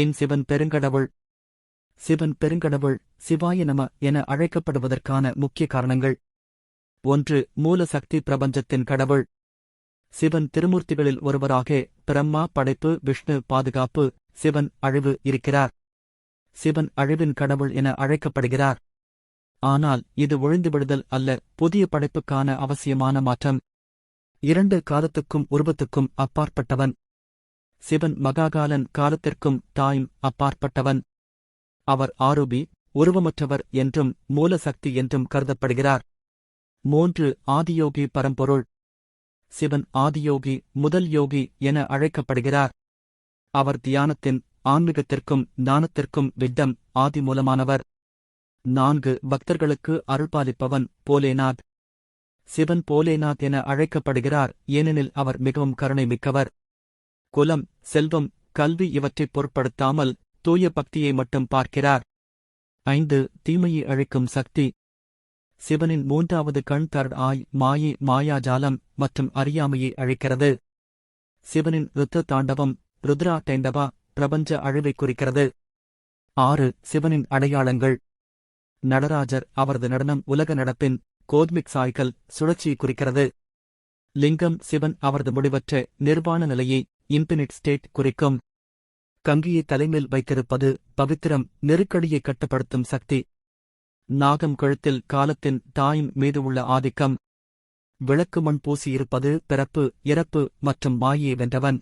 ஏன் சிவன் பெருங்கடவுள். சிவன் பெருங்கடவுள் சிவாய நம என அழைக்கப்படுவதற்கான முக்கிய காரணங்கள். ஒன்று மூல சக்தி பிரபஞ்சத்தின் கடவுள். சிவன் திருமூர்த்திகளில் ஒருவராக பிரம்மா படைப்பு விஷ்ணு பாதுகாப்பு சிவன் அழிவு இருக்கிறார். சிவன் அழிவின் கடவுள் என அழைக்கப்படுகிறார். ஆனால் இது ஒழிந்து விடுதல் அல்ல புதிய படைப்புக்கான அவசியமான மாற்றம். இரண்டு காலத்துக்கும் உருவத்துக்கும் அப்பாற்பட்டவன். சிவன் மகாகாலன் காலத்திற்கும் தாயும் அப்பாற்பட்டவன். அவர் ஆரூபி உருவமற்றவர் என்றும் மூல சக்தி என்றும் கருதப்படுகிறார். மூன்று ஆதியோகி பரம்பொருள். சிவன் ஆதியோகி முதல் யோகி என அழைக்கப்படுகிறார். அவர் தியானத்தின் ஆன்மீகத்திற்கும் ஞானத்திற்கும் விட்டம் ஆதி மூலமானவர் நான்கு பக்தர்களுக்கு அருள்பாலிப்பவன் போலேநாத். சிவன் போலேநாத் என அழைக்கப்படுகிறார் ஏனெனில் அவர் மிகவும் கருணை மிக்கவர். குலம் செல்வம் கல்வி இவற்றைப் பொருட்படுத்தாமல் தூய பக்தியை மட்டும் பார்க்கிறார். ஐந்து தீமையை அழிக்கும் சக்தி. சிவனின் மூன்றாவது கண் தர் ஆய் மாயை மாயாஜாலம் மற்றும் அறியாமையை அழிக்கிறது. சிவனின் ருத்த தாண்டவம் ருத்ரா டைண்டவா பிரபஞ்ச அழிவை குறிக்கிறது. ஆறு சிவனின் அடையாளங்கள். நடராஜர் அவரது நடனம் உலக நடப்பின் கோத்மிக் சாய்கள் சுழற்சியை குறிக்கிறது. லிங்கம் சிவன் அவரது முடிவற்ற நிர்வாண நிலையை இன்பினிட் ஸ்டேட் குறிக்கும். கங்கியை தலைமேல் வைத்திருப்பது பவித்திரம் நெருக்கடியை கட்டுப்படுத்தும் சக்தி. நாகம் கழுத்தில் காலத்தின் தாயின் மீது உள்ள ஆதிக்கம். விளக்கு மண் பூசியிருப்பது பிறப்பு இறப்பு மற்றும் மாயை வென்றவன்.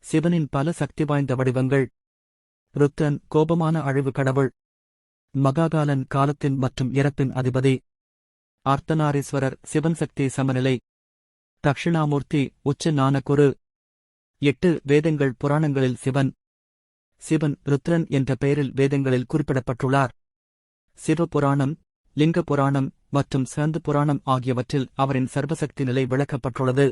சிவனின் பல சக்தி வாய்ந்த வடிவங்கள். ருத்ரன் கோபமான அழிவு கடவுள். மகாகாலன் காலத்தின் மற்றும் இறப்பின் அதிபதி. அர்த்தநாரீஸ்வரர் சிவன் சக்தி சமநிலை. தக்ஷிணாமூர்த்தி உச்ச ஞானகுரு எட்டு வேதங்கள் புராணங்களில் சிவன். சிவன் ருத்ரன் என்ற பெயரில் வேதங்களில் குறிப்பிடப்பட்டுள்ளார். சிவபுராணம் லிங்க புராணம் மற்றும் சிறந்த புராணம் ஆகியவற்றில் அவரின் சர்வசக்தி நிலை விளக்கப்பட்டுள்ளது.